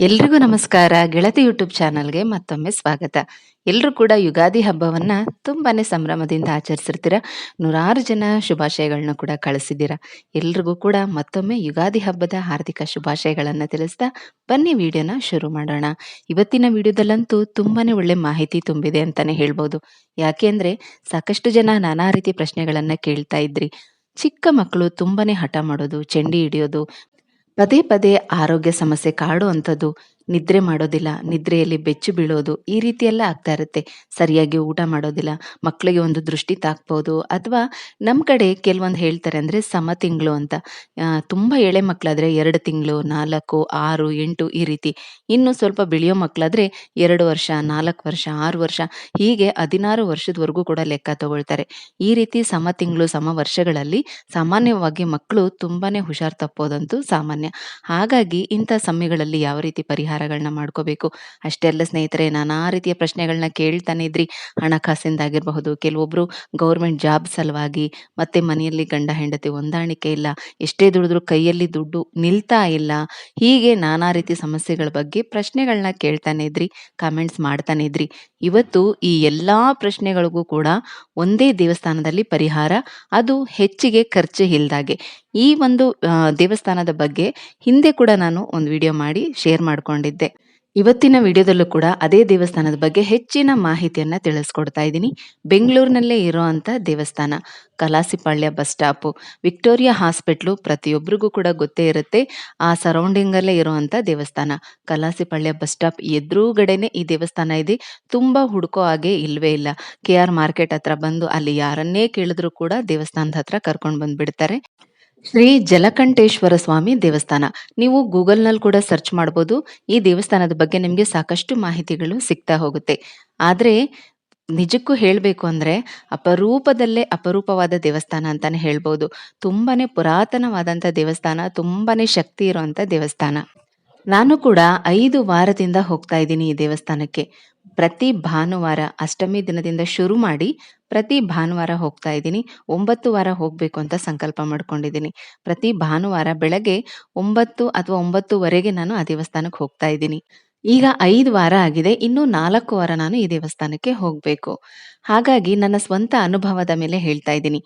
ಎಲ್ರಿಗೂ ನಮಸ್ಕಾರ. ಗೆಳತಿ ಯೂಟ್ಯೂಬ್ ಚಾನಲ್ಗೆ ಮತ್ತೊಮ್ಮೆ ಸ್ವಾಗತ. ಎಲ್ಲರೂ ಕೂಡ ಯುಗಾದಿ ಹಬ್ಬವನ್ನ ತುಂಬಾನೇ ಸಂಭ್ರಮದಿಂದ ಆಚರಿಸಿರ್ತೀರ. ನೂರಾರು ಜನ ಶುಭಾಶಯಗಳನ್ನ ಕೂಡ ಕಳಿಸಿದ್ದೀರಾ. ಎಲ್ರಿಗೂ ಕೂಡ ಮತ್ತೊಮ್ಮೆ ಯುಗಾದಿ ಹಬ್ಬದ ಹಾರ್ದಿಕ ಶುಭಾಶಯಗಳನ್ನ ತಿಳಿಸ್ತಾ ಬನ್ನಿ ವಿಡಿಯೋನ ಶುರು ಮಾಡೋಣ. ಇವತ್ತಿನ ವಿಡಿಯೋದಲ್ಲಂತೂ ತುಂಬಾನೇ ಒಳ್ಳೆ ಮಾಹಿತಿ ತುಂಬಿದೆ ಅಂತಾನೆ ಹೇಳ್ಬೋದು. ಯಾಕೆ ಸಾಕಷ್ಟು ಜನ ನಾನಾ ರೀತಿ ಪ್ರಶ್ನೆಗಳನ್ನ ಕೇಳ್ತಾ ಇದ್ರಿ. ಚಿಕ್ಕ ಮಕ್ಕಳು ತುಂಬಾನೇ ಹಠ ಮಾಡೋದು ಚಂಡಿ ಹಿಡಿಯೋದು ಪದೇ ಪದೇ ಆರೋಗ್ಯ ಸಮಸ್ಯೆ ಕಾಡುವಂಥದ್ದು. ನಿದ್ರೆ ಮಾಡೋದಿಲ್ಲ, ನಿದ್ರೆಯಲ್ಲಿ ಬೆಚ್ಚು ಬೀಳೋದು ಈ ರೀತಿ ಎಲ್ಲ ಆಗ್ತಾ ಇರುತ್ತೆ. ಸರಿಯಾಗಿ ಊಟ ಮಾಡೋದಿಲ್ಲ ಮಕ್ಕಳಿಗೆ ಒಂದು ದೃಷ್ಟಿ ತಾಕ್ಬೋದು ಅಥವಾ ನಮ್ಮ ಕಡೆ ಕೆಲವೊಂದು ಹೇಳ್ತಾರೆ ಅಂದರೆ ಸಮ ತಿಂಗಳು ಅಂತ. ತುಂಬ ಎಳೆ ಮಕ್ಕಳಾದರೆ ಎರಡು ತಿಂಗಳು, ನಾಲ್ಕು, ಆರು, ಎಂಟು ಈ ರೀತಿ. ಇನ್ನು ಸ್ವಲ್ಪ ಬೆಳೆಯೋ ಮಕ್ಕಳಾದರೆ ಎರಡು ವರ್ಷ, ನಾಲ್ಕು ವರ್ಷ, ಆರು ವರ್ಷ, ಹೀಗೆ ಹದಿನಾರು ವರ್ಷದವರೆಗೂ ಕೂಡ ಲೆಕ್ಕ ತಗೊಳ್ತಾರೆ. ಈ ರೀತಿ ಸಮ ತಿಂಗಳು, ಸಮ ವರ್ಷಗಳಲ್ಲಿ ಸಾಮಾನ್ಯವಾಗಿ ಮಕ್ಕಳು ತುಂಬಾನೇ ಹುಷಾರ್ ತಪ್ಪೋದಂತೂ ಸಾಮಾನ್ಯ. ಹಾಗಾಗಿ ಇಂಥ ಸಮಯಗಳಲ್ಲಿ ಯಾವ ರೀತಿ ಪರಿಹಾರಗಳನ್ನ ಮಾಡ್ಕೋಬೇಕು. ಅಷ್ಟೇ ಅಲ್ಲ ಸ್ನೇಹಿತರೆ, ನಾನಾ ರೀತಿಯ ಪ್ರಶ್ನೆಗಳನ್ನ ಕೇಳ್ತಾನೆ ಇದ್ರಿ. ಹಣಕಾಸಿಂದಾಗಿರಬಹುದು, ಕೆಲವೊಬ್ರು ಗೌರ್ಮೆಂಟ್ ಜಾಬ್ ಸಲುವಾಗಿ ಮತ್ತೆ ಮನೆಯಲ್ಲಿ ಗಂಡ ಹೆಂಡತಿ ಹೊಂದಾಣಿಕೆ ಇಲ್ಲ, ಎಷ್ಟೇ ದುಡಿದ್ರು ಕೈಯಲ್ಲಿ ದುಡ್ಡು ನಿಲ್ತಾ ಇಲ್ಲ, ಹೀಗೆ ನಾನಾ ರೀತಿ ಸಮಸ್ಯೆಗಳ ಬಗ್ಗೆ ಪ್ರಶ್ನೆಗಳನ್ನ ಕೇಳ್ತಾನೆ ಇದ್ರಿ ಕಾಮೆಂಟ್ಸ್ ಮಾಡ್ತಾನೆ ಇದ್ರಿ. ಇವತ್ತು ಈ ಎಲ್ಲಾ ಪ್ರಶ್ನೆಗಳಿಗೂ ಕೂಡ ಒಂದೇ ದೇವಸ್ಥಾನದಲ್ಲಿ ಪರಿಹಾರ, ಅದು ಹೆಚ್ಚಿಗೆ ಖರ್ಚು ಇಲ್ದಾಗೆ. ಈ ಒಂದು ದೇವಸ್ಥಾನದ ಬಗ್ಗೆ ಹಿಂದೆ ಕೂಡ ನಾನು ಒಂದು ವಿಡಿಯೋ ಮಾಡಿ ಶೇರ್ ಮಾಡ್ಕೊಂಡಿದ್ದೆ. ಇವತ್ತಿನ ವಿಡಿಯೋದಲ್ಲೂ ಕೂಡ ಅದೇ ದೇವಸ್ಥಾನದ ಬಗ್ಗೆ ಹೆಚ್ಚಿನ ಮಾಹಿತಿಯನ್ನ ತಿಳಿಸ್ಕೊಡ್ತಾ ಇದ್ದೀನಿ. ಬೆಂಗಳೂರಿನಲ್ಲೇ ಇರೋವಂಥ ದೇವಸ್ಥಾನ. Kalasipalya bus stop. Victoria hospital ಪ್ರತಿಯೊಬ್ಬರಿಗೂ ಕೂಡ ಗೊತ್ತೇ ಇರುತ್ತೆ. ಆ ಸರೌಂಡಿಂಗಲ್ಲೇ ಇರುವಂತ ದೇವಸ್ಥಾನ. ಕಲಾಸಿಪಾಳ್ಯ ಬಸ್ ಸ್ಟಾಪ್ ಎದುರುಗಡೆನೆ ಈ ದೇವಸ್ಥಾನ ಇದೆ. ತುಂಬಾ ಹುಡುಕೋ ಹಾಗೆ ಇಲ್ವೇ ಇಲ್ಲ. ಕೆ ಆರ್ ಮಾರ್ಕೆಟ್ ಹತ್ರ ಬಂದು ಅಲ್ಲಿ ಯಾರನ್ನೇ ಕೇಳಿದ್ರು ಕೂಡ ದೇವಸ್ಥಾನದ ಹತ್ರ ಕರ್ಕೊಂಡು ಬಂದ್ಬಿಡ್ತಾರೆ. ಶ್ರೀ ಜಲಕಂಠೇಶ್ವರ ಸ್ವಾಮಿ ದೇವಸ್ಥಾನ. ನೀವು ಗೂಗಲ್ನಲ್ಲಿ ಕೂಡ ಸರ್ಚ್ ಮಾಡ್ಬೋದು. ಈ ದೇವಸ್ಥಾನದ ಬಗ್ಗೆ ನಿಮಗೆ ಸಾಕಷ್ಟು ಮಾಹಿತಿಗಳು ಸಿಗ್ತಾ ಹೋಗುತ್ತೆ. ಆದರೆ ನಿಜಕ್ಕೂ ಹೇಳಬೇಕು ಅಂದರೆ ಅಪರೂಪದಲ್ಲೇ ಅಪರೂಪವಾದ ದೇವಸ್ಥಾನ ಅಂತಾನೆ ಹೇಳ್ಬೋದು. ತುಂಬಾನೇ ಪುರಾತನವಾದಂಥ ದೇವಸ್ಥಾನ, ತುಂಬಾನೇ ಶಕ್ತಿ ಇರುವಂತ ದೇವಸ್ಥಾನ. ನಾನು ಕೂಡ ಐದು ವಾರದಿಂದ ಹೋಗ್ತಾ ಇದ್ದೀನಿ ಈ ದೇವಸ್ಥಾನಕ್ಕೆ. ಪ್ರತಿ ಭಾನುವಾರ ಅಷ್ಟಮಿ ದಿನದಿಂದ ಶುರು ಮಾಡಿ ಪ್ರತಿ ಭಾನುವಾರ ಹೋಗ್ತಾ ಇದ್ದೀನಿ. ಒಂಬತ್ತು ವಾರ ಹೋಗಬೇಕು ಅಂತ ಸಂಕಲ್ಪ ಮಾಡ್ಕೊಂಡಿದ್ದೀನಿ. ಪ್ರತಿ ಭಾನುವಾರ ಬೆಳಗ್ಗೆ ಒಂಬತ್ತು ಅಥವಾ ಒಂಬತ್ತುವರೆಗೆ ನಾನು ಆ ದೇವಸ್ಥಾನಕ್ಕೆ ಹೋಗ್ತಾ ಇದ್ದೀನಿ. ಈಗ ಐದು ವಾರ ಆಗಿದೆ. ಇನ್ನೂ ನಾಲ್ಕು ವಾರ ನಾನು ಈ ದೇವಸ್ಥಾನಕ್ಕೆ ಹೋಗಬೇಕು. ಹಾಗಾಗಿ ನನ್ನ ಸ್ವಂತ ಅನುಭವದ ಮೇಲೆ ಹೇಳ್ತಾ ಇದ್ದೀನಿ.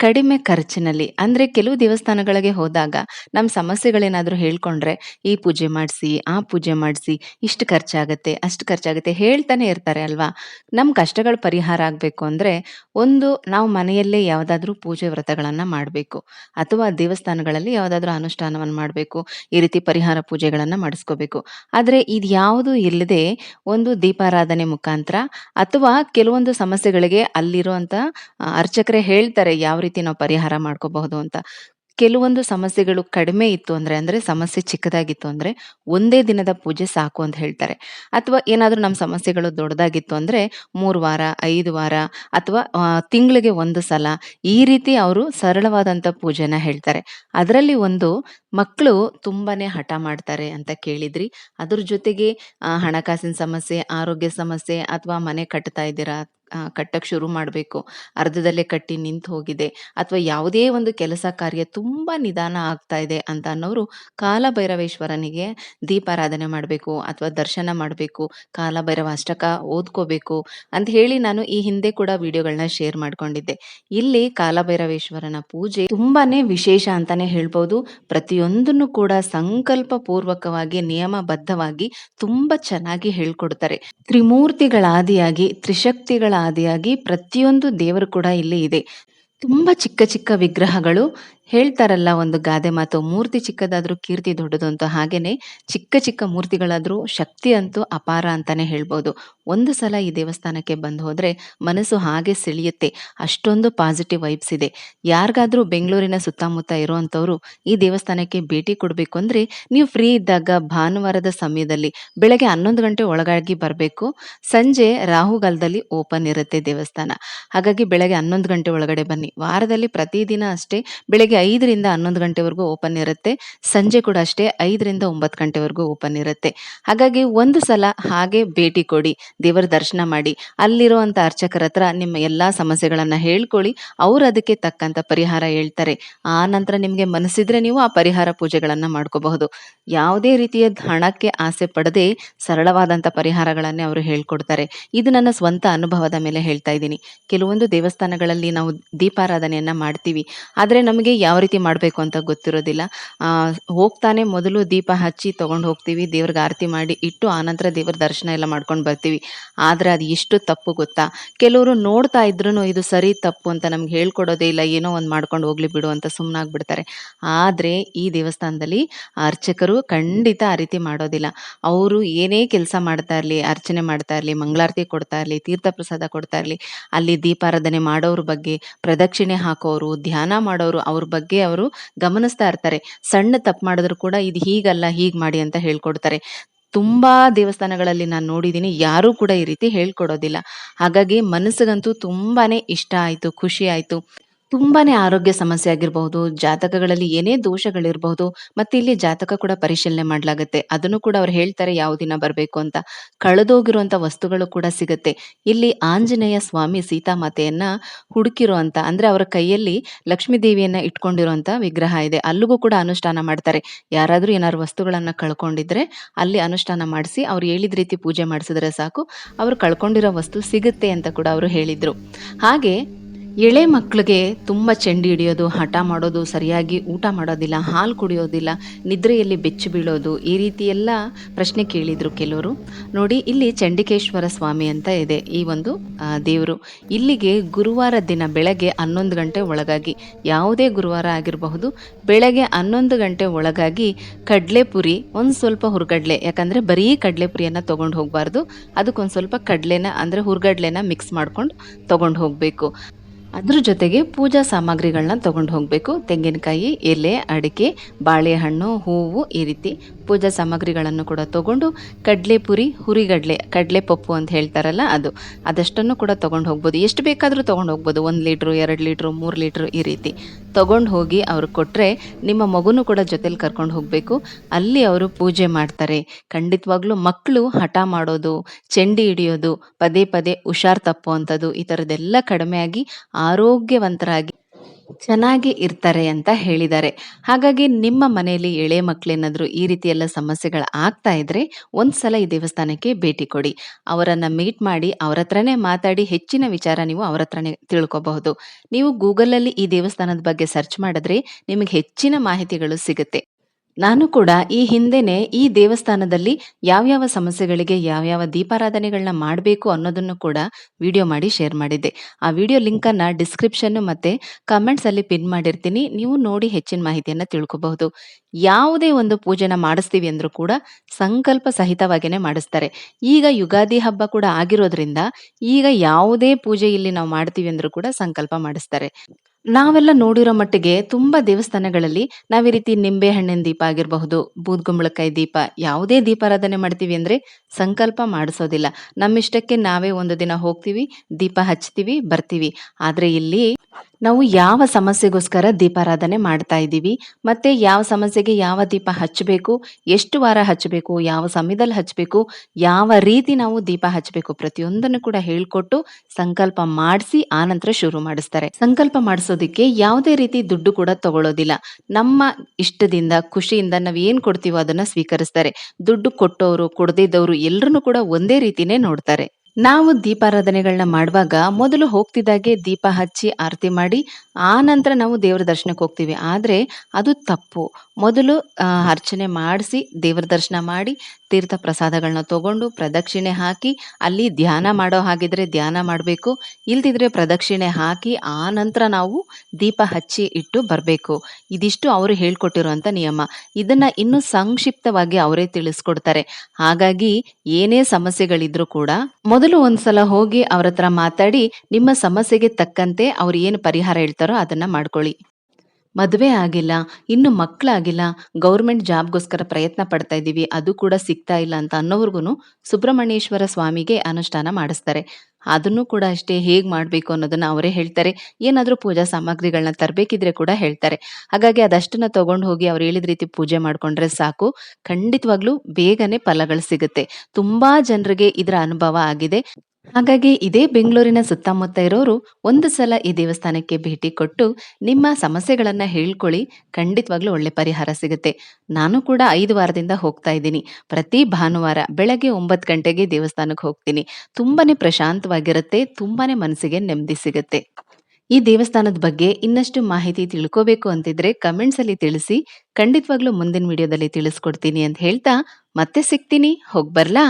ಕಡಿಮೆ ಖರ್ಚಿನಲ್ಲಿ ಅಂದ್ರೆ ಕೆಲವು ದೇವಸ್ಥಾನಗಳಿಗೆ ಹೋದಾಗ ನಮ್ಮ ಸಮಸ್ಯೆಗಳೇನಾದ್ರೂ ಹೇಳ್ಕೊಂಡ್ರೆ ಈ ಪೂಜೆ ಮಾಡಿಸಿ ಆ ಪೂಜೆ ಮಾಡಿಸಿ ಇಷ್ಟು ಖರ್ಚಾಗತ್ತೆ ಅಷ್ಟು ಖರ್ಚಾಗುತ್ತೆ ಹೇಳ್ತಾನೆ ಇರ್ತಾರೆ ಅಲ್ವಾ? ನಮ್ಮ ಕಷ್ಟಗಳು ಪರಿಹಾರ ಆಗಬೇಕು ಅಂದ್ರೆ ಒಂದು ನಾವು ಮನೆಯಲ್ಲೇ ಯಾವುದಾದ್ರೂ ಪೂಜೆ ವ್ರತಗಳನ್ನ ಮಾಡಬೇಕು ಅಥವಾ ದೇವಸ್ಥಾನಗಳಲ್ಲಿ ಯಾವುದಾದ್ರೂ ಅನುಷ್ಠಾನವನ್ನು ಮಾಡಬೇಕು ಈ ರೀತಿ ಪರಿಹಾರ ಪೂಜೆಗಳನ್ನ ಮಾಡಿಸ್ಕೋಬೇಕು. ಆದ್ರೆ ಇದ್ಯಾವುದು ಇಲ್ಲದೆ ಒಂದು ದೀಪಾರಾಧನೆ ಮುಖಾಂತರ ಅಥವಾ ಕೆಲವೊಂದು ಸಮಸ್ಯೆಗಳಿಗೆ ಅಲ್ಲಿರುವಂತ ಆ, ಅರ್ಚಕರೇ ಹೇಳ್ತಾರೆ ಯಾವ ರೀತಿ ನಾವು ಪರಿಹಾರ ಮಾಡ್ಕೋಬಹುದು ಅಂತ. ಕೆಲವೊಂದು ಸಮಸ್ಯೆಗಳು ಕಡಿಮೆ ಇತ್ತು ಅಂದ್ರೆ ಅಂದ್ರೆ ಸಮಸ್ಯೆ ಚಿಕ್ಕದಾಗಿತ್ತು ಅಂದ್ರೆ ಒಂದೇ ದಿನದ ಪೂಜೆ ಸಾಕು ಅಂತ ಹೇಳ್ತಾರೆ. ಅಥವಾ ಏನಾದರೂ ನಮ್ಮ ಸಮಸ್ಯೆಗಳು ದೊಡ್ಡದಾಗಿತ್ತು ಅಂದ್ರೆ ಮೂರು ವಾರ, ಐದು ವಾರ ಅಥವಾ ತಿಂಗಳಿಗೆ ಒಂದು ಸಲ ಈ ರೀತಿ ಅವರು ಸರಳವಾದಂತ ಪೂಜೆನ ಹೇಳ್ತಾರೆ. ಅದರಲ್ಲಿ ಒಂದು ಮಕ್ಕಳು ತುಂಬಾನೇ ಹಠ ಮಾಡ್ತಾರೆ ಅಂತ ಕೇಳಿದ್ರಿ. ಅದ್ರ ಜೊತೆಗೆ ಹಣಕಾಸಿನ ಸಮಸ್ಯೆ, ಆರೋಗ್ಯ ಸಮಸ್ಯೆ ಅಥವಾ ಮನೆ ಕಟ್ತಾ ಇದ್ದೀರಾ ಆ, ಕಟ್ಟಕ್ ಶುರು ಮಾಡಬೇಕು. ಅರ್ಧದಲ್ಲೇ ಕಟ್ಟಿ ನಿಂತು ಹೋಗಿದೆ. ಅಥವಾ ಯಾವುದೇ ಒಂದು ಕೆಲಸ ಕಾರ್ಯ ತುಂಬಾ ನಿಧಾನ ಆಗ್ತಾ ಇದೆ ಅಂತ ಅನ್ನೋರು ಕಾಲಭೈರವೇಶ್ವರನಿಗೆ ದೀಪಾರಾಧನೆ ಮಾಡಬೇಕು ಅಥವಾ ದರ್ಶನ ಮಾಡಬೇಕು ಕಾಲಭೈರವ ಅಷ್ಟಕ ಓದ್ಕೋಬೇಕು ಅಂತ ಹೇಳಿ ನಾನು ಈ ಹಿಂದೆ ಕೂಡ ವಿಡಿಯೋಗಳನ್ನ ಶೇರ್ ಮಾಡ್ಕೊಂಡಿದ್ದೆ. ಇಲ್ಲಿ ಕಾಲಭೈರವೇಶ್ವರನ ಪೂಜೆ ತುಂಬಾನೇ ವಿಶೇಷ ಅಂತಾನೆ ಹೇಳ್ಬೋದು. ಪ್ರತಿಯೊಂದನ್ನು ಕೂಡ ಸಂಕಲ್ಪ ಪೂರ್ವಕವಾಗಿ ನಿಯಮಬದ್ಧವಾಗಿ ತುಂಬಾ ಚೆನ್ನಾಗಿ ಹೇಳ್ಕೊಡ್ತಾರೆ. ತ್ರಿಮೂರ್ತಿಗಳ ಆದಿಯಾಗಿ ತ್ರಿಶಕ್ತಿಗಳ ಆದಿಯಾಗಿ ಪ್ರತಿಯೊಂದು ದೇವರು ಕೂಡ ಇಲ್ಲಿ ಇದೆ. ತುಂಬಾ ಚಿಕ್ಕ ಚಿಕ್ಕ ವಿಗ್ರಹಗಳು ಹೇಳ್ತಾರಲ್ಲ ಒಂದು ಗಾದೆ ಮಾತು, ಮೂರ್ತಿ ಚಿಕ್ಕದಾದ್ರೂ ಕೀರ್ತಿ ದೊಡ್ಡದು ಅಂತ ಹಾಗೇನೆ ಚಿಕ್ಕ ಚಿಕ್ಕ ಮೂರ್ತಿಗಳಾದ್ರೂ ಶಕ್ತಿ ಅಂತೂ ಅಪಾರ ಅಂತಾನೆ ಹೇಳ್ಬೋದು. ಒಂದು ಸಲ ಈ ದೇವಸ್ಥಾನಕ್ಕೆ ಬಂದು ಹೋದ್ರೆ ಮನಸ್ಸು ಹಾಗೆ ಸೆಳೆಯುತ್ತೆ. ಅಷ್ಟೊಂದು ಪಾಸಿಟಿವ್ ವೈಬ್ಸ್ ಇದೆ. ಯಾರಿಗಾದ್ರೂ ಬೆಂಗಳೂರಿನ ಸುತ್ತಮುತ್ತ ಇರುವಂತವ್ರು ಈ ದೇವಸ್ಥಾನಕ್ಕೆ ಭೇಟಿ ಕೊಡಬೇಕು ಅಂದ್ರೆ ನೀವು ಫ್ರೀ ಇದ್ದಾಗ ಭಾನುವಾರದ ಸಮಯದಲ್ಲಿ ಬೆಳಗ್ಗೆ ಹನ್ನೊಂದು ಗಂಟೆ ಒಳಗಾಗಿ ಬರಬೇಕು. ಸಂಜೆ ರಾಹುಗಾಲದಲ್ಲಿ ಓಪನ್ ಇರುತ್ತೆ ದೇವಸ್ಥಾನ. ಹಾಗಾಗಿ ಬೆಳಗ್ಗೆ ಹನ್ನೊಂದು ಗಂಟೆ ಒಳಗಡೆ ಬನ್ನಿ. ವಾರದಲ್ಲಿ ಪ್ರತಿದಿನ ಅಷ್ಟೇ ಬೆಳಗ್ಗೆ ಐದರಿಂದ ಹನ್ನೊಂದು ಗಂಟೆವರೆಗೂ ಓಪನ್ ಇರುತ್ತೆ. ಸಂಜೆ ಕೂಡ ಅಷ್ಟೇ ಐದರಿಂದ ಒಂಬತ್ತು ಗಂಟೆವರೆಗೂ ಓಪನ್ ಇರುತ್ತೆ. ಹಾಗಾಗಿ ಒಂದು ಸಲ ಹಾಗೆ ಭೇಟಿ ಕೊಡಿ, ದೇವರ ದರ್ಶನ ಮಾಡಿ. ಅಲ್ಲಿರುವಂಥ ಅರ್ಚಕರ ಹತ್ರ ನಿಮ್ಮ ಎಲ್ಲ ಸಮಸ್ಯೆಗಳನ್ನು ಹೇಳ್ಕೊಳ್ಳಿ. ಅವರು ಅದಕ್ಕೆ ತಕ್ಕಂಥ ಪರಿಹಾರ ಹೇಳ್ತಾರೆ. ಆ ನಂತರ ನಿಮಗೆ ಮನಸ್ಸಿದ್ರೆ ನೀವು ಆ ಪರಿಹಾರ ಪೂಜೆಗಳನ್ನು ಮಾಡ್ಕೋಬಹುದು. ಯಾವುದೇ ರೀತಿಯ ಹಣಕ್ಕೆ ಆಸೆ ಪಡದೆ ಸರಳವಾದಂಥ ಪರಿಹಾರಗಳನ್ನೇ ಅವರು ಹೇಳ್ಕೊಡ್ತಾರೆ. ಇದು ನನ್ನ ಸ್ವಂತ ಅನುಭವದ ಮೇಲೆ ಹೇಳ್ತಾ ಇದ್ದೀನಿ. ಕೆಲವೊಂದು ದೇವಸ್ಥಾನಗಳಲ್ಲಿ ನಾವು ದೀಪಾರಾಧನೆಯನ್ನು ಮಾಡ್ತೀವಿ. ಆದರೆ ನಮಗೆ ಯಾವ ರೀತಿ ಮಾಡಬೇಕು ಅಂತ ಗೊತ್ತಿರೋದಿಲ್ಲ. ಹೋಗ್ತಾನೆ ಮೊದಲು ದೀಪ ಹಚ್ಚಿ ತೊಗೊಂಡು ಹೋಗ್ತೀವಿ. ದೇವ್ರಿಗೆ ಆರತಿ ಮಾಡಿ ಇಟ್ಟು ಆನಂತರ ದೇವ್ರ ದರ್ಶನ ಎಲ್ಲ ಮಾಡ್ಕೊಂಡು ಬರ್ತೀವಿ. ಆದರೆ ಅದು ಎಷ್ಟು ತಪ್ಪು ಗೊತ್ತಾ? ಕೆಲವರು ನೋಡ್ತಾ ಇದ್ರೂ ಇದು ಸರಿ ತಪ್ಪು ಅಂತ ನಮ್ಗೆ ಹೇಳ್ಕೊಡೋದೇ ಇಲ್ಲ. ಏನೋ ಒಂದು ಮಾಡ್ಕೊಂಡು ಹೋಗ್ಲಿ ಬಿಡು ಅಂತ ಸುಮ್ಮನಾಗ್ಬಿಡ್ತಾರೆ ಆದರೆ ಈ ದೇವಸ್ಥಾನದಲ್ಲಿ ಅರ್ಚಕರು ಖಂಡಿತ ಆ ರೀತಿ ಮಾಡೋದಿಲ್ಲ. ಅವರು ಏನೇ ಕೆಲಸ ಮಾಡ್ತಾ ಇರಲಿ, ಅರ್ಚನೆ ಮಾಡ್ತಾ ಇರಲಿ, ಮಂಗಳಾರತಿ ಕೊಡ್ತಾ ಇರಲಿ, ತೀರ್ಥ ಪ್ರಸಾದ ಕೊಡ್ತಾ ಇರಲಿ, ಅಲ್ಲಿ ದೀಪಾರಾಧನೆ ಮಾಡೋರ ಬಗ್ಗೆ ಪ್ರದಕ್ಷಿಣೆ ಹಾಕೋರು ಧ್ಯಾನ ಮಾಡೋರು ಅವ್ರ ಬಗ್ಗೆ ಅವರು ಗಮನಿಸ್ತಾ ಇರ್ತಾರೆ. ಸಣ್ಣ ತಪ್ಪು ಮಾಡಿದ್ರು ಕೂಡ ಇದು ಹೀಗಲ್ಲ, ಹೀಗೆ ಮಾಡಿ ಅಂತ ಹೇಳ್ಕೊಡ್ತಾರೆ. ತುಂಬಾ ದೇವಸ್ಥಾನಗಳಲ್ಲಿ ನಾನು ನೋಡಿದ್ದೀನಿ ಯಾರೂ ಕೂಡ ಈ ರೀತಿ ಹೇಳ್ಕೊಡೋದಿಲ್ಲ. ಹಾಗಾಗಿ ಮನಸ್ಸಿಗಂತೂ ತುಂಬಾನೇ ಇಷ್ಟ ಆಯಿತು, ಖುಷಿ ಆಯಿತು. ತುಂಬಾನೇ ಆರೋಗ್ಯ ಸಮಸ್ಯೆ ಆಗಿರಬಹುದು, ಜಾತಕಗಳಲ್ಲಿ ಏನೇ ದೋಷಗಳಿರಬಹುದು, ಮತ್ತೆ ಇಲ್ಲಿ ಜಾತಕ ಕೂಡ ಪರಿಶೀಲನೆ ಮಾಡಲಾಗುತ್ತೆ. ಅದನ್ನು ಕೂಡ ಅವ್ರು ಹೇಳ್ತಾರೆ, ಯಾವ ದಿನ ಬರಬೇಕು ಅಂತ. ಕಳೆದೋಗಿರುವಂತ ವಸ್ತುಗಳು ಕೂಡ ಸಿಗುತ್ತೆ. ಇಲ್ಲಿ ಆಂಜನೇಯ ಸ್ವಾಮಿ ಸೀತಾಮಾತೆಯನ್ನ ಹುಡುಕಿರುವಂತ ಅಂದ್ರೆ ಅವರ ಕೈಯಲ್ಲಿ ಲಕ್ಷ್ಮೀ ದೇವಿಯನ್ನ ಇಟ್ಕೊಂಡಿರುವಂತ ವಿಗ್ರಹ ಇದೆ. ಅಲ್ಲಿಗೂ ಕೂಡ ಅನುಷ್ಠಾನ ಮಾಡ್ತಾರೆ. ಯಾರಾದ್ರೂ ಏನಾದ್ರು ವಸ್ತುಗಳನ್ನ ಕಳ್ಕೊಂಡಿದ್ರೆ ಅಲ್ಲಿ ಅನುಷ್ಠಾನ ಮಾಡಿಸಿ, ಅವ್ರು ಹೇಳಿದ ರೀತಿ ಪೂಜೆ ಮಾಡಿಸಿದ್ರೆ ಸಾಕು. ಅವ್ರು ಕಳ್ಕೊಂಡಿರೋ ವಸ್ತು ಸಿಗುತ್ತೆ ಅಂತ ಕೂಡ ಅವರು ಹೇಳಿದ್ರು. ಹಾಗೆ ಎಳೆ ಮಕ್ಕಳಿಗೆ ತುಂಬ ಚೆಂಡಿ ಹಿಡಿಯೋದು, ಹಠ ಮಾಡೋದು, ಸರಿಯಾಗಿ ಊಟ ಮಾಡೋದಿಲ್ಲ, ಹಾಲು ಕುಡಿಯೋದಿಲ್ಲ, ನಿದ್ರೆಯಲ್ಲಿ ಬೆಚ್ಚು ಬೀಳೋದು, ಈ ರೀತಿ ಎಲ್ಲ ಪ್ರಶ್ನೆ ಕೇಳಿದರು ಕೆಲವರು. ನೋಡಿ, ಇಲ್ಲಿ ಚಂಡಿಕೇಶ್ವರ ಸ್ವಾಮಿ ಅಂತ ಇದೆ ಈ ಒಂದು ದೇವರು. ಇಲ್ಲಿಗೆ ಗುರುವಾರ ದಿನ ಬೆಳಗ್ಗೆ ಹನ್ನೊಂದು ಗಂಟೆ ಒಳಗಾಗಿ, ಯಾವುದೇ ಗುರುವಾರ ಆಗಿರಬಹುದು, ಬೆಳಗ್ಗೆ ಹನ್ನೊಂದು ಗಂಟೆ ಒಳಗಾಗಿ ಕಡಲೆಪುರಿ, ಒಂದು ಸ್ವಲ್ಪ ಹುರ್ಗಡ್ಲೆ, ಯಾಕಂದರೆ ಬರೀ ಕಡಲೆಪುರಿಯನ್ನು ತೊಗೊಂಡು ಹೋಗಬಾರ್ದು. ಅದಕ್ಕೊಂದು ಸ್ವಲ್ಪ ಕಡಲೆನ, ಅಂದರೆ ಹುರ್ಗಡ್ಲೆನ ಮಿಕ್ಸ್ ಮಾಡ್ಕೊಂಡು ತೊಗೊಂಡು ಹೋಗಬೇಕು. ಅದ್ರ ಜೊತೆಗೆ ಪೂಜಾ ಸಾಮಗ್ರಿಗಳನ್ನ ತಗೊಂಡು ಹೋಗಬೇಕು. ತೆಂಗಿನಕಾಯಿ, ಎಲೆ, ಅಡಿಕೆ, ಬಾಳೆಹಣ್ಣು, ಹೂವು ಈ ರೀತಿ ಪೂಜಾ ಸಾಮಗ್ರಿಗಳನ್ನು ಕೂಡ ತಗೊಂಡು ಕಡಲೆಪುರಿ ಹುರಿಗಡಲೆ, ಕಡಲೆ ಪಪ್ಪು ಅಂತ ಹೇಳ್ತಾರಲ್ಲ ಅದು. ಅದಷ್ಟನ್ನು ಕೂಡ ತಗೊಂಡು ಹೋಗ್ಬೋದು. ಎಷ್ಟು ಬೇಕಾದರೂ ತೊಗೊಂಡು ಹೋಗ್ಬೋದು. ಒಂದು ಲೀಟ್ರು, ಎರಡು ಲೀಟ್ರು, ಮೂರು ಲೀಟ್ರು ಈ ರೀತಿ. ತಗೊಂಡು ಹೋಗಿ ಅವ್ರು ಕೊಟ್ಟರೆ ನಿಮ್ಮ ಮಗುನೂ ಕೂಡ ಜೊತೆಲಿ ಕರ್ಕೊಂಡು ಹೋಗಬೇಕು. ಅಲ್ಲಿ ಅವರು ಪೂಜೆ ಮಾಡ್ತಾರೆ. ಖಂಡಿತವಾಗ್ಲೂ ಮಕ್ಕಳು ಹಠ ಮಾಡೋದು, ಚೆಂಡಿ ಹಿಡಿಯೋದು, ಪದೇ ಪದೇ ಹುಷಾರ್ ತಪ್ಪುವಂಥದ್ದು ಈ ಥರದ್ದೆಲ್ಲ ಕಡಿಮೆಯಾಗಿ ಆರೋಗ್ಯವಂತರಾಗಿ ಚೆನ್ನಾಗಿ ಇರ್ತಾರೆ ಅಂತ ಹೇಳಿದ್ದಾರೆ. ಹಾಗಾಗಿ ನಿಮ್ಮ ಮನೆಯಲ್ಲಿ ಎಳೆ ಮಕ್ಕಳೇನಾದರೂ ಈ ರೀತಿ ಎಲ್ಲ ಸಮಸ್ಯೆಗಳು ಆಗ್ತಾ ಇದ್ರೆ ಒಂದ್ಸಲ ಈ ದೇವಸ್ಥಾನಕ್ಕೆ ಭೇಟಿ ಕೊಡಿ. ಅವರನ್ನ ಮೀಟ್ ಮಾಡಿ ಅವ್ರ ಹತ್ರನೇ ಮಾತಾಡಿ ಹೆಚ್ಚಿನ ವಿಚಾರ ನೀವು ಅವ್ರ ಹತ್ರನೇ ತಿಳ್ಕೊಬಹುದು. ನೀವು ಗೂಗಲಲ್ಲಿ ಈ ದೇವಸ್ಥಾನದ ಬಗ್ಗೆ ಸರ್ಚ್ ಮಾಡಿದ್ರೆ ನಿಮಗೆ ಹೆಚ್ಚಿನ ಮಾಹಿತಿಗಳು ಸಿಗುತ್ತೆ. ನಾನು ಕೂಡ ಈ ಹಿಂದೆನೆ ಈ ದೇವಸ್ಥಾನದಲ್ಲಿ ಯಾವ್ಯಾವ ಸಮಸ್ಯೆಗಳಿಗೆ ಯಾವ್ಯಾವ ದೀಪಾರಾಧನೆಗಳನ್ನ ಮಾಡಬೇಕು ಅನ್ನೋದನ್ನು ಕೂಡ ವಿಡಿಯೋ ಮಾಡಿ ಶೇರ್ ಮಾಡಿದ್ದೆ. ಆ ವಿಡಿಯೋ ಲಿಂಕನ್ನು ಡಿಸ್ಕ್ರಿಪ್ಷನ್ನು ಮತ್ತು ಕಮೆಂಟ್ಸಲ್ಲಿ ಪಿನ್ ಮಾಡಿರ್ತೀನಿ. ನೀವು ನೋಡಿ ಹೆಚ್ಚಿನ ಮಾಹಿತಿಯನ್ನು ತಿಳ್ಕೊಬಹುದು. ಯಾವುದೇ ಒಂದು ಪೂಜೆನ ಮಾಡಿಸ್ತೀವಿ ಅಂದರೂ ಕೂಡ ಸಂಕಲ್ಪ ಸಹಿತವಾಗಿಯೇ ಮಾಡಿಸ್ತಾರೆ. ಈಗ ಯುಗಾದಿ ಹಬ್ಬ ಕೂಡ ಆಗಿರೋದ್ರಿಂದ ಈಗ ಯಾವುದೇ ಪೂಜೆ ಇಲ್ಲಿ ನಾವು ಮಾಡ್ತೀವಿ ಅಂದರೂ ಕೂಡ ಸಂಕಲ್ಪ ಮಾಡಿಸ್ತಾರೆ. ನಾವೆಲ್ಲ ನೋಡಿರೋ ಮಟ್ಟಿಗೆ ತುಂಬಾ ದೇವಸ್ಥಾನಗಳಲ್ಲಿ ನಾವ್ ಈ ರೀತಿ ನಿಂಬೆ ಹಣ್ಣಿನ ದೀಪ ಆಗಿರಬಹುದು ಬೂದ್ಗುಂಬಳಕಾಯಿ ದೀಪ, ಯಾವುದೇ ದೀಪಾರಾಧನೆ ಮಾಡ್ತೀವಿ ಅಂದ್ರೆ ಸಂಕಲ್ಪ ಮಾಡಿಸೋದಿಲ್ಲ. ನಮ್ಮಿಷ್ಟಕ್ಕೆ ನಾವೇ ಒಂದು ದಿನ ಹೋಗ್ತೀವಿ, ದೀಪ ಹಚ್ತೀವಿ, ಬರ್ತೀವಿ. ಆದ್ರೆ ಇಲ್ಲಿ ನಾವು ಯಾವ ಸಮಸ್ಯೆಗೋಸ್ಕರ ದೀಪಾರಾಧನೆ ಮಾಡ್ತಾ ಇದ್ದೀವಿ, ಮತ್ತೆ ಯಾವ ಸಮಸ್ಯೆಗೆ ಯಾವ ದೀಪ ಹಚ್ಚಬೇಕು, ಎಷ್ಟು ವಾರ ಹಚ್ಚಬೇಕು, ಯಾವ ಸಮಯದಲ್ಲಿ ಹಚ್ಚಬೇಕು, ಯಾವ ರೀತಿ ನಾವು ದೀಪ ಹಚ್ಚಬೇಕು ಪ್ರತಿಯೊಂದನ್ನು ಕೂಡ ಹೇಳ್ಕೊಟ್ಟು ಸಂಕಲ್ಪ ಮಾಡಿಸಿ ಆನಂತರ ಶುರು ಮಾಡಿಸ್ತಾರೆ. ಸಂಕಲ್ಪ ಮಾಡಿಸೋದಕ್ಕೆ ಯಾವುದೇ ರೀತಿ ದುಡ್ಡು ಕೂಡ ತಗೊಳ್ಳೋದಿಲ್ಲ. ನಮ್ಮ ಇಷ್ಟದಿಂದ, ಖುಷಿಯಿಂದ ನಾವು ಏನ್ ಕೊಡ್ತೀವೋ ಅದನ್ನ ಸ್ವೀಕರಿಸ್ತಾರೆ. ದುಡ್ಡು ಕೊಟ್ಟವರು ಕೊಡದಿದ್ದವರು ಎಲ್ಲರನ್ನು ಕೂಡ ಒಂದೇ ರೀತಿನೇ ನೋಡ್ತಾರೆ. ನಾವು ದೀಪಾರಾಧನೆಗಳನ್ನ ಮಾಡುವಾಗ ಮೊದಲು ಹೋಗ್ತಿದ್ದಾಗೆ ದೀಪ ಹಚ್ಚಿ ಆರತಿ ಮಾಡಿ, ಆ ನಂತರ ನಾವು ದೇವರ ದರ್ಶನಕ್ಕೆ ಹೋಗ್ತೀವಿ. ಆದರೆ ಅದು ತಪ್ಪು. ಮೊದಲು ಅರ್ಚನೆ ಮಾಡಿಸಿ ದೇವರ ದರ್ಶನ ಮಾಡಿ, ತೀರ್ಥ ಪ್ರಸಾದಗಳನ್ನ ತಗೊಂಡು ಪ್ರದಕ್ಷಿಣೆ ಹಾಕಿ, ಅಲ್ಲಿ ಧ್ಯಾನ ಮಾಡೋ ಹಾಗಿದ್ರೆ ಧ್ಯಾನ ಮಾಡಬೇಕು. ಇಲ್ದಿದ್ರೆ ಪ್ರದಕ್ಷಿಣೆ ಹಾಕಿ, ಆ ನಂತರ ನಾವು ದೀಪ ಹಚ್ಚಿ ಇಟ್ಟು ಬರಬೇಕು. ಇದಿಷ್ಟು ಅವರು ಹೇಳ್ಕೊಟ್ಟಿರುವಂಥ ನಿಯಮ. ಇದನ್ನ ಇನ್ನೂ ಸಂಕ್ಷಿಪ್ತವಾಗಿ ಅವರೇ ತಿಳಿಸ್ಕೊಡ್ತಾರೆ. ಹಾಗಾಗಿ ಏನೇ ಸಮಸ್ಯೆಗಳಿದ್ರೂ ಕೂಡ ಮೊದಲು ಒಂದ್ಸಲ ಹೋಗಿ ಅವ್ರ ಹತ್ರ ಮಾತಾಡಿ ನಿಮ್ಮ ಸಮಸ್ಯೆಗೆ ತಕ್ಕಂತೆ ಅವ್ರು ಏನು ಪರಿಹಾರ ಹೇಳ್ತಾರೋ ಅದನ್ನ ಮಾಡ್ಕೊಳ್ಳಿ. ಮದುವೆ ಆಗಿಲ್ಲ, ಇನ್ನು ಮಕ್ಕಳಾಗಿಲ್ಲ ಗೌರ್ಮೆಂಟ್ ಜಾಬ್ಗೋಸ್ಕರ ಪ್ರಯತ್ನ ಪಡ್ತಾ ಇದ್ದೀವಿ, ಅದು ಕೂಡ ಸಿಗ್ತಾ ಇಲ್ಲ ಅಂತ ಅನ್ನೋರ್ಗು ಸುಬ್ರಹ್ಮಣ್ಯೇಶ್ವರ ಸ್ವಾಮಿಗೆ ಅನುಷ್ಠಾನ ಮಾಡಿಸ್ತಾರೆ. ಅದನ್ನು ಕೂಡ ಅಷ್ಟೇ ಹೇಗೆ ಮಾಡಬೇಕು ಅನ್ನೋದನ್ನ ಅವರೇ ಹೇಳ್ತಾರೆ. ಏನಾದರೂ ಪೂಜಾ ಸಾಮಗ್ರಿಗಳನ್ನ ತರಬೇಕಿದ್ರೆ ಕೂಡ ಹೇಳ್ತಾರೆ. ಹಾಗಾಗಿ ಅದಷ್ಟನ್ನ ತಗೊಂಡು ಹೋಗಿ ಅವ್ರು ಹೇಳಿದ ರೀತಿ ಪೂಜೆ ಮಾಡ್ಕೊಂಡ್ರೆ ಸಾಕು. ಖಂಡಿತವಾಗ್ಲೂ ಬೇಗನೆ ಫಲಗಳು ಸಿಗುತ್ತೆ. ತುಂಬಾ ಜನರಿಗೆ ಇದರ ಅನುಭವ ಆಗಿದೆ. ಹಾಗಾಗಿ ಇದೇ ಬೆಂಗಳೂರಿನ ಸುತ್ತಮುತ್ತ ಇರೋರು ಒಂದು ಸಲ ಈ ದೇವಸ್ಥಾನಕ್ಕೆ ಭೇಟಿ ಕೊಟ್ಟು ನಿಮ್ಮ ಸಮಸ್ಯೆಗಳನ್ನ ಹೇಳ್ಕೊಳ್ಳಿ. ಖಂಡಿತವಾಗ್ಲೂ ಒಳ್ಳೆ ಪರಿಹಾರ ಸಿಗುತ್ತೆ. ನಾನು ಕೂಡ ಐದು ವಾರದಿಂದ ಹೋಗ್ತಾ ಇದ್ದೀನಿ. ಪ್ರತಿ ಭಾನುವಾರ ಬೆಳಗ್ಗೆ ಒಂಬತ್ತು ಗಂಟೆಗೆ ದೇವಸ್ಥಾನಕ್ಕೆ ಹೋಗ್ತೀನಿ. ತುಂಬಾನೇ ಪ್ರಶಾಂತವಾಗಿರುತ್ತೆ. ತುಂಬಾನೇ ಮನಸ್ಸಿಗೆ ನೆಮ್ಮದಿ ಸಿಗುತ್ತೆ. ಈ ದೇವಸ್ಥಾನದ ಬಗ್ಗೆ ಇನ್ನಷ್ಟು ಮಾಹಿತಿ ತಿಳ್ಕೋಬೇಕು ಅಂತಿದ್ರೆ ಕಮೆಂಟ್ಸ್ ಅಲ್ಲಿ ತಿಳಿಸಿ. ಖಂಡಿತವಾಗ್ಲೂ ಮುಂದಿನ ವಿಡಿಯೋದಲ್ಲಿ ತಿಳಿಸ್ಕೊಡ್ತೀನಿ ಅಂತ ಹೇಳ್ತಾ ಮತ್ತೆ ಸಿಗ್ತೀನಿ. ಹೋಗ್ಬರ್ಲಾ?